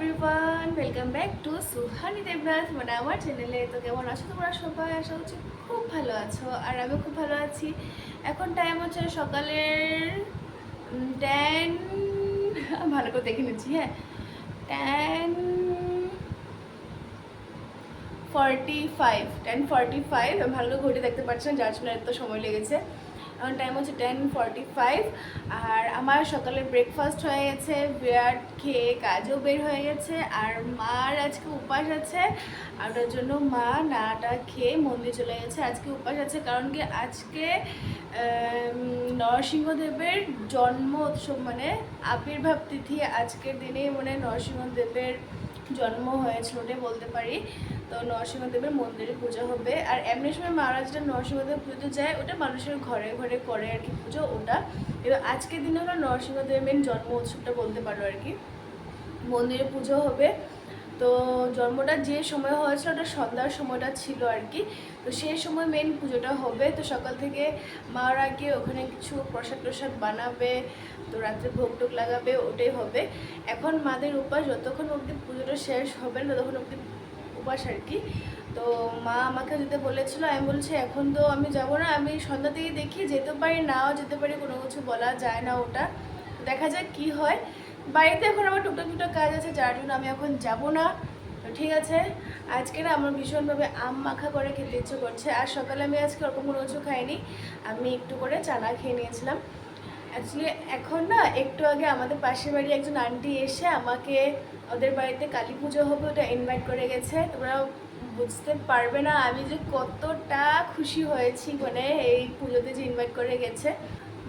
Everyone welcome back to Suhani Debnath মানে আমার চ্যানেলে তো কেমন আছো তোমরা সবাই? আশা করছি খুব ভালো আছো আর আমি খুব ভালো আছি। এখন টাইম হচ্ছে সকালের টেন ভালো করে দেখে নিচ্ছি হ্যাঁ। Ten forty five ten forty five ভালো করে দেখতে পাচ্ছেন যার জন্য এত সময় লেগেছে। এখন টাইম হচ্ছে টেন ফর্টি ফাইভ আর আমার সকালে ব্রেকফাস্ট হয়ে গেছে, বিরাট খেয়ে কাজও বের হয়ে গেছে, আর মার আজকে উপাস আছে, আর ওটার জন্য মা নাটা খেয়ে মন্দির চলে গেছে। আজকে উপাস আছে কারণ কি আজকে নরসিংহদেবের জন্ম উৎসব মানে আবির্ভাব তিথি আজকের দিনেই মানে নরসিংহদেবের জন্ম হয়েছিল ওটাই বলতে পারি। তো নরসিংহদেবের মন্দিরে পুজো হবে। আর এমনি সময় মহারাজরা নরসিংহদেব পুজো যায়, ওটা মানুষের ঘরে ঘরে করে আর কি পুজো, ওটা। এবার আজকের দিনে আমরা নরসিংহদেবের জন্ম উৎসবটা বলতে পারো আর কি। মন্দিরে পুজো হবে। তো জন্মটা যে সময় হয়েছিল ওটা সন্ধ্যার সময়টা ছিল আর কি। তো সেই সময় মেন পুজোটা হবে। তো সকাল থেকে মার আগে ওখানে কিছু প্রসাদ প্রসাদ বানাবে, তো রাত্রে ভোগ টোক লাগাবে, ওটাই হবে। এখন মাদের উপাস, যতক্ষণ অবধি পুজোটা শেষ হবে ততক্ষণ অবধি উপাস আর কি। তো মা আমাকে যেতে বলেছিল, আমি বলছি, এখন তো আমি যাব না, আমি সন্ধ্যা থেকে দেখি, যেতে পারি, নাও যেতে পারি, কোনো কিছু বলা যায় না ওটা। দেখা যাক কি হয়। বাড়িতে এখন আমার টুকটাক টুকটাক কাজ আছে, যার জন্য আমি এখন যাব না। তো ঠিক আছে, আজকে না আমার ভীষণভাবে আম মাখা করে খেতে ইচ্ছে করছে, আর সকালে আমি আজকে ওরকম কোনো কিছু খাইনি, আমি একটু করে চানা খেয়ে নিয়েছিলাম। অ্যাকচুয়ালি এখন না একটু আগে আমাদের পাশের বাড়ি একজন আন্টি এসে আমাকে ওদের বাড়িতে কালী পুজো হবে ওটা ইনভাইট করে গেছে। তোমরা বুঝতে পারবে না আমি যে কতটা খুশি হয়েছি মানে এই পুজোতে যে ইনভাইট করে গেছে।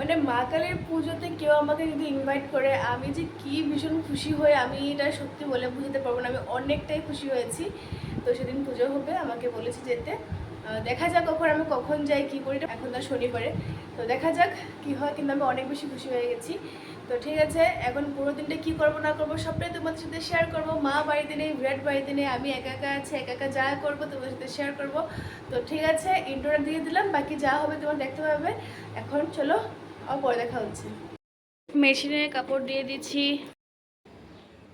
মানে মা কালীর পুজোতে কেউ আমাকে যদি ইনভাইট করে, আমি যে কি ভীষণ খুশি হয়ে আমি এটা সত্যি বলে বুঝতে পারব না। আমি অনেকটাই খুশি হয়েছি। তো সেদিন পুজো হবে, আমাকে বলেছে যেতে। দেখা যাক কখন আমি কখন যাই, কি করি এখন তার শনিবারে। তো দেখা যাক কি হয়, কিন্তু আমি অনেক বেশি খুশি হয়ে গেছি। তো ঠিক আছে, এখন পুরো দিনটা কি করব, না করব, সবটাই তোমাদের সাথে শেয়ার করব। মা বাড়িতে নেই, বিরাট বাড়িতে নেই, আমি একা একা আছি, একা একা যা করব তোমাদের সাথে শেয়ার করব। তো ঠিক আছে ইন্টারনেট দিয়ে দিলাম, বাকি যা হবে তোমার দেখতে পাবে এখন চলো আবার পরে দেখা হচ্ছে। মেশিনে কাপড় দিয়ে দিচ্ছি।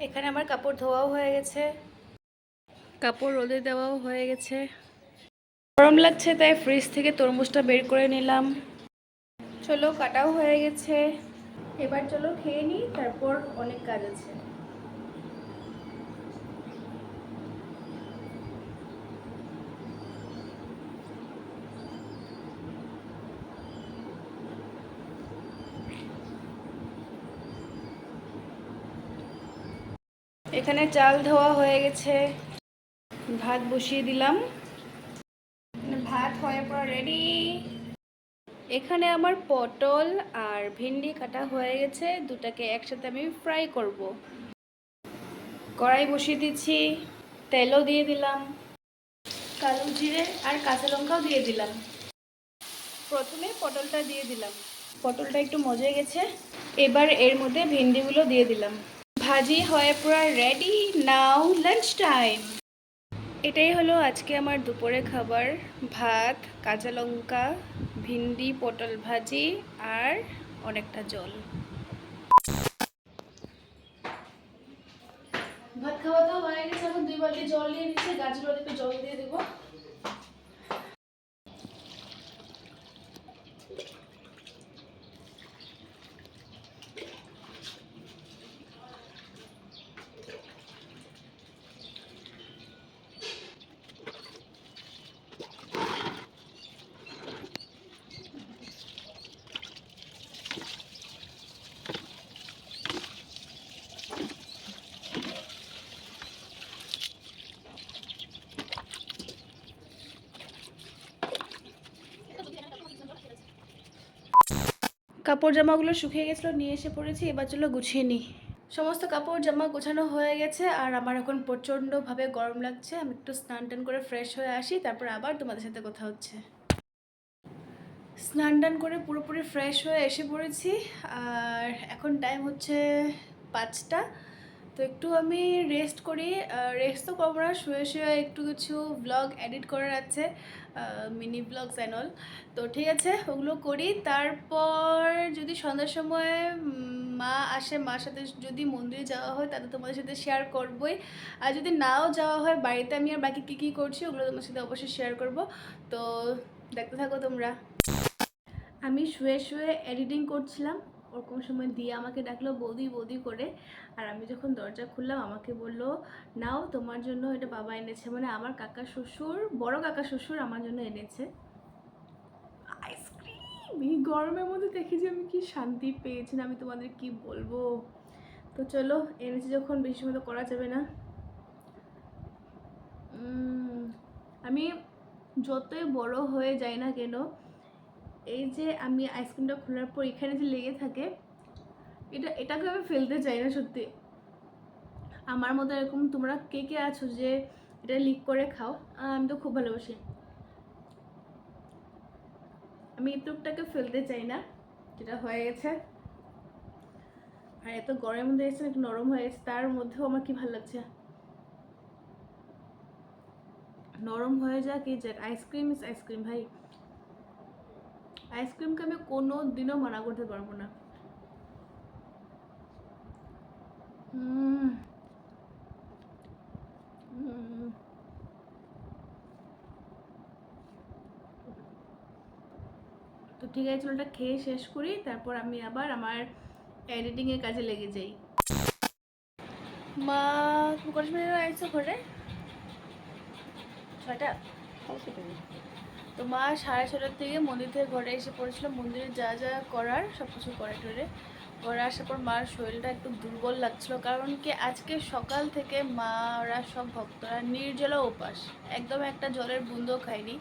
এখানে আমার কাপড় ধোয়াও হয়ে গেছে। কাপড় রোদে দেওয়াও হয়ে গেছে। গরম লাগছে তাই ফ্রিজ থেকে তরমুজটা বের করে নিলাম। চলো কাটাও হয়ে গেছে। এবার চলো খেয়ে নিই তারপর অনেক কাজ আছে। এখানে চাল ধোয়া হয়ে গেছে। ভাত বসিয়ে দিলাম। ভাত হয়ে পর রেডি এখানে আমার পটল আর ভেন্ডি কাটা হয়ে গেছে। দুটাকে একসাথে আমি ফ্রাই করব। কড়াই বসিয়ে দিচ্ছি। তেলও দিয়ে দিলাম। কালো জিরে আর কাঁচা লঙ্কাও দিয়ে দিলাম। প্রথমে পটলটা দিয়ে দিলাম। পটলটা একটু মজে গেছে। এবার এর মধ্যে ভেন্ডিগুলো দিয়ে দিলাম। ভাজি হয়ে পুরো রেডি নাও লাঞ্চ টাইম এটাই হলো আজকে আমার দুপুরে খাবার। ভাত, কাঁচা লঙ্কা, ভিন্ডি, পটল ভাজি আর অনেকটা জল ভাত খাওয়া তো হয়ে গেছে এখন দুই বালতি জল দিয়ে দিচ্ছি গাছের ওদিকে জল দিয়ে দেবো কাপড় জামাগুলো শুকিয়ে গেছিল, নিয়ে এসে পড়েছি এবার চলো গুছিয়ে নিই। সমস্ত কাপড় জামা গোছানো হয়ে গেছে, আর আমার এখন প্রচণ্ডভাবে গরম লাগছে। আমি একটু স্নান টান করে ফ্রেশ হয়ে আসি, তারপর আবার তোমাদের সাথে কথা হচ্ছে। স্নান টান করে পুরোপুরি ফ্রেশ হয়ে এসে পড়েছি, আর এখন টাইম হচ্ছে পাঁচটা। তো একটু আমি রেস্ট করি। রেস্ট তো করব না, শুয়ে শুয়ে একটু কিছু ব্লগ এডিট করার আছে মিনি ব্লগ চ্যানেল তো ঠিক আছে, ওগুলো করি। তারপর যদি সন্ধ্যার সময় মা আসে, মার সাথে যদি মন্দিরে যাওয়া হয়, তাহলে তোমাদের সাথে শেয়ার করবই। আর যদি নাও যাওয়া হয়, বাড়িতে আমি আর বাকি কী কী করছি, ওগুলো তোমার সাথে অবশ্যই শেয়ার করব। তো দেখতে থাকো তোমরা। আমি শুয়ে শুয়ে এডিটিং করছিলাম। ওরকম সময় দিয়ে আমাকে ডাকলো বৌদি বৌদি করে। আর আমি যখন দরজা খুললাম, আমাকে বলল, নাও, তোমার জন্য এটা বাবা এনেছে। মানে আমার কাকা শ্বশুর, বড় কাকা শ্বশুর আমার জন্য এনেছে। আইসক্রিম এই গরমের মধ্যে দেখি যে আমি কি শান্তি পেয়েছি না আমি তোমাদের কি বলব? তো চলো, এনেছি যখন, বেশি মতো করা যাবে না। আমি যতই বড় হয়ে যাই না কেন এই যে আমি আইসক্রিমটা খোলার পর এখানে যে লেগে থাকে, এটা এটাকে আমি ফেলতে চাই না সত্যি? আমার মতো এরকম তোমরা কে কে আছো যে এটা লিক করে খাও? আমি তো খুব ভালোবাসি। আমি ইউটিউবটাকে ফেলতে চাই না, যেটা হয়ে গেছে। আর এত গরমের মধ্যে এসে একটু নরম হয়ে গেছে, তার মধ্যেও আমার কি ভালো লাগছে? নরম হয়ে যাক, এই যাক আইসক্রিম ইস আইসক্রিম ভাই। আইসক্রিমকে আমি কোনো দিনও মানা করতে পারব না। তো ঠিক আছে ওটা খেয়ে শেষ করি, তারপর আমি আবার আমার এডিটিংয়ের কাজে লেগে যাই। মা, তুমি কটার সময় আইছো ঘরে ছয়টা। তো মা সাড়ে ছটার থেকে মন্দির থেকে ঘরে এসে পড়েছিল। মন্দিরে যা যা করার সব কিছু করে টরে। ঘরে আসার পর মার শরীরটা একটু দুর্বল লাগছিল কারণ কি আজকে সকাল থেকে মারা সব ভক্তরা নির্জলা উপাস। একদম একটা জলের বুন্দও খায়নি।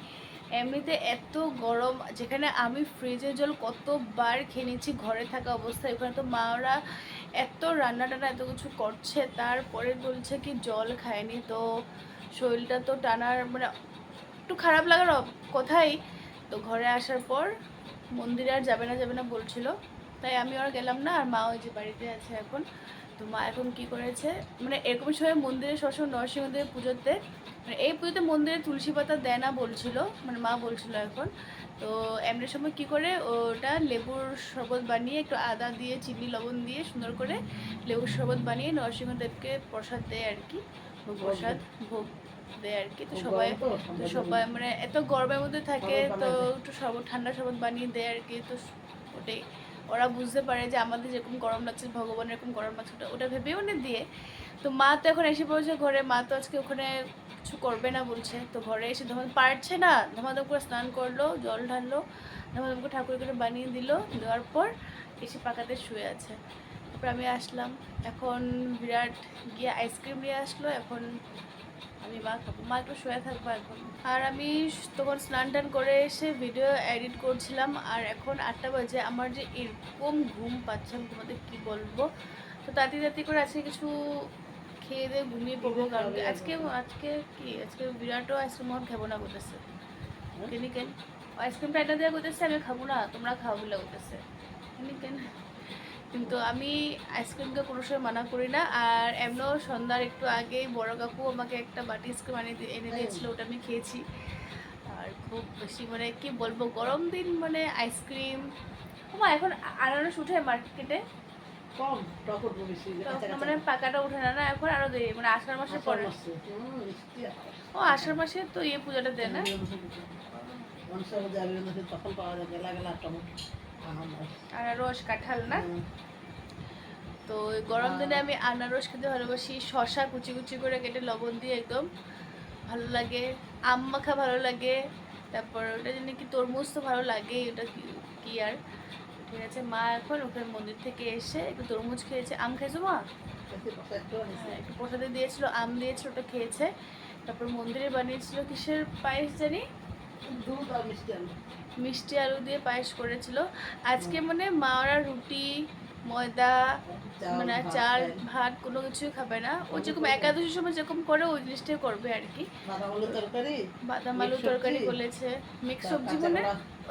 এমনিতে এত গরম, যেখানে আমি ফ্রিজের জল কতবার খেয়ে নিচ্ছি ঘরে থাকা অবস্থায়, ওখানে তো মারা এত রান্না টান্না এত কিছু করছে, তারপরে বলছে কি জল খায়নি তো। শরীরটা তো টানার মানে একটু খারাপ লাগার কথাই। তো ঘরে আসার পর মন্দিরে আর যাবে না যাবে না বলছিল। তাই আমি আর গেলাম না, আর মা ওই যে বাড়িতে আছে এখন। তো মা এখন কি করেছে? মানে এরকম সময় মন্দিরে সবসময় নরসিংহদেব পুজোতে মানে এই পুজোতে মন্দিরে তুলসী পাতা দেয় না বলছিল মানে মা বলছিল এখন। তো এমনি সময় কি করে? ওটা লেবুর শরবত বানিয়ে একটু আদা দিয়ে, চিনি, লবণ দিয়ে সুন্দর করে লেবুর শরবত বানিয়ে নরসিংহদেবকে প্রসাদ দেয় আর কি। প্রসাদ, ভোগ দেয় আর কি তো সবাই তো সবাই মানে এত গরমের মধ্যে থাকে তো একটু শরবত ঠান্ডা শরবত বানিয়ে দেয় আর কি তো ওটাই। ওরা বুঝতে পারে যে আমাদের যেরকম গরম লাগছে ভগবানের এরকম গরম লাগছে ওটা ওটা ভেবে মানে দিয়ে। তো মা তো এখন এসে পড়েছে ঘরে মা তো আজকে ওখানে কিছু করবে না বলছে। তো ঘরে এসে ধমাধম পারছে না ধমাধম করে স্নান করল জল ঢাললো ধমাধম করে ঠাকুর করে বানিয়ে দিল দেওয়ার পর এসে পাকাতে শুয়ে আছে। তারপর আমি আসলাম। এখন বিরাট গিয়ে আইসক্রিম নিয়ে আসলো এখন আমি মা খাব মা একটু শুয়ে থাকব এখন। আর আমি তখন স্নান টান করে এসে ভিডিও এডিট করছিলাম আর এখন আটটা বাজে আমার যে এরকম ঘুম পাচ্ছে আমি তোমাদের কী বলব? তো তাড়াতাড়ি তাড়াতাড়ি করে আজকে কিছু খেয়ে দিয়ে ঘুমিয়ে পড়ব কারণ আজকে আজকে কি? আজকে বিরাটও আইসক্রিম আমার খাব না বলতেছে। কেন কেন? আইসক্রিমটা এটা দেওয়া করতেছে আমি খাব না তোমরা খাও বলে বলতেছে। কেন কেন? কিন্তু আমি আইসক্রিমকে কোনো সময় মানা করি না। আর এমনও সন্ধ্যার একটু আগেই বড় কাকু আমাকে একটা বাটি আইসক্রিম এনে এনে দিয়েছিল ওটা আমি খেয়েছি। আর খুব বেশি মানে কি বলব গরম দিন মানে আইসক্রিম মা এখন আনারস উঠে মার্কেটে কম মানে পাকাটা উঠে না না এখন আরও দেরি মানে আষাঢ় মাসে পরে ও আষাঢ় মাসে তো ইয়ে পূজাটা দেয় না? তখন পাওয়া যায় গেলা গেলা টমেটো আনারস কাঁঠাল না? তো গরম দিনে আমি আনারস খেতে ভালোবাসি শশা কুচি কুচি করে কেটে লবণ দিয়ে একদম ভালো লাগে আম মাখা ভালো লাগে তারপর ওটা জানি কি তরমুজ তো ভালো লাগে ওটা কি- আর? ঠিক আছে মা এখন ওখানে মন্দির থেকে এসে একটু তরমুজ খেয়েছে আম খেয়েছো মা? হ্যাঁ, একটু প্রসাদে দিয়েছিল আম দিয়েছিল ওটা খেয়েছে তারপর মন্দিরে বানিয়েছিল কিসের পায়েস জানি? মিষ্টি আলু। দিয়ে পায়েস করেছিল। আজকে মানে মা ওরা রুটি ময়দা মানে চাল ভাত কোনো কিছুই খাবে না। ও যেরকম একাদশীর সময় যেরকম করে ওই জিনিসটাই করবে আর কি। বাদাম আলু তরকারি? করেছে মিক্স সবজি? মানে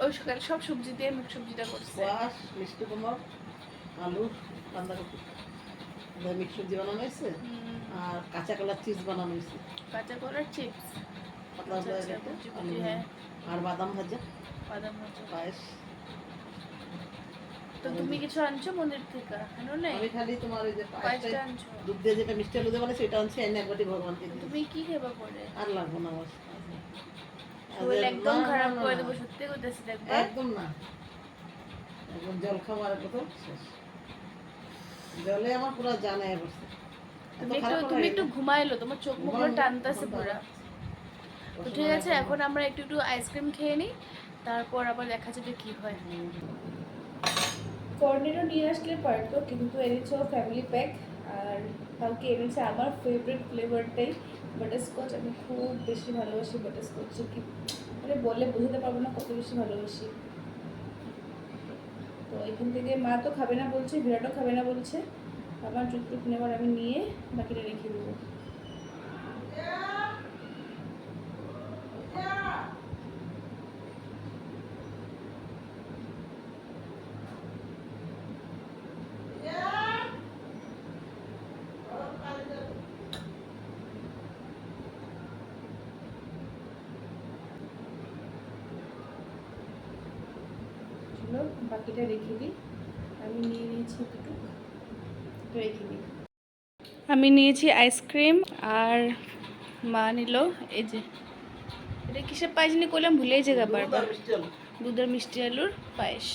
ওই সকালে সব সবজি দিয়ে মিক্স সবজিটা করছে। মিষ্টি কুমড় আলু বাঁধাকপি। মিক্স সবজি বানানো হয়েছে? আর কাঁচা কলার চিপস বানানো হয়েছে। কাঁচা কলার চিপস। আচ্ছা, আচ্ছা, কুচি, হ্যাঁ। আর বাদাম ভাজা। বাদাম ভাজা। পায়েস। তো তুমি কিছু আনছো মন্দির থেকে? আনো নাই? আমি খালি তোমার ওই যে পায়েসটা পায়েসটা আনছো। দুধ দিয়ে যেটা মিষ্টি আলু দিয়ে সেটা আনছি এনে একবারটি ভগবানকে তুমি কি খেবা করে আর লাগবো না আমার। শরীর একদম না, না, খারাপ করে দেবো সত্যি করতেছি দেখবা একদম না। একদম জল খাওয়ার কত শেষ। জলে আমার পুরো জানে বসছে তুমি একটু তুমি একটু ঘুমাইলো তোমার চোখ মুখগুলো টানতেছে পুরো। তো ঠিক আছে, এখন আমরা একটু একটু আইসক্রিম খেয়ে নিই, তারপর আবার দেখা যাবে কি হয়। কর্নেটো নিয়ে আসলে পারতো কিন্তু এনেছে ফ্যামিলি প্যাক আর কালকে এনেছে আমার ফেভারিট ফ্লেভারটাই বাটারস্কচ আমি খুব বেশি ভালোবাসি বাটারস্কচ কি মানে বলে বোঝাতে পারব না কত বেশি ভালোবাসি। তো এখান থেকে মা তো খাবে না বলছে, বিরাটও খাবে না বলছে। আমার যুক্তি নেবার আমি নিয়ে বাকিটা রেখে দেবো চলো বাকিটা রেখে দিই। আমি নিয়ে নিয়েছি দুটো। রেখে দিই। আমি নিয়েছি আইসক্রিম আর মা নিল এই যে। এটা কিসের পায়েস নিয়ে করলাম ভুলেই জায়গা বারবার দুধের মিষ্টি আলুর পায়েস।